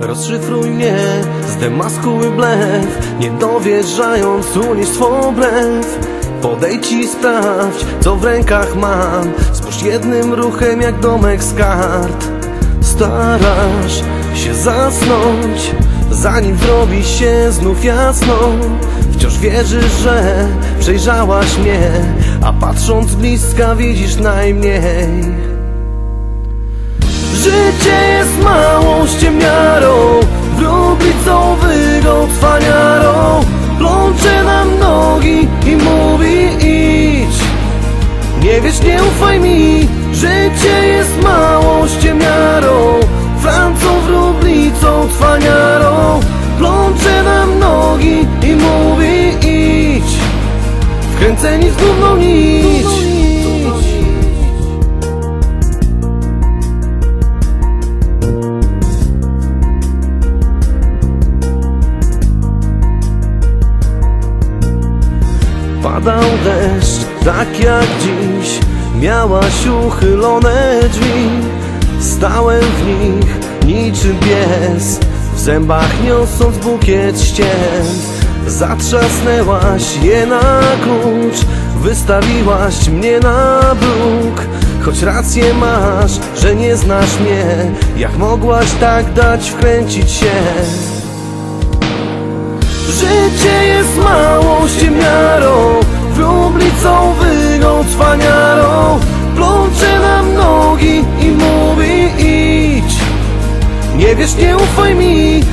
Rozszyfruj mnie, zdemaskuj blef Nie dowierzając unieś swą brew Podejdź i sprawdź, co w rękach mam. Spójrz jednym ruchem jak domek z kart. Starasz się zasnąć Zanim zrobi się znów jasno. Wciąż wierzysz, że przejrzałaś mnie A patrząc bliska widzisz najmniej wiesz, nie ufaj mi Życie jest małą ściemniarą Francą wróblicą cwaniarą. Plącze nam nogi i mówi idź. Wkręceni w gówną nić Padał deszcz, tak jak dziś. Miałaś uchylone drzwi. Stałem w nich niczym pies. W zębach niosąc bukiet ścien Zatrzasnęłaś je na klucz. Wystawiłaś mnie na bruk. Choć rację masz, że nie znasz mnie Jak mogłaś tak dać wkręcić się? Życie jest małą baby, still for me.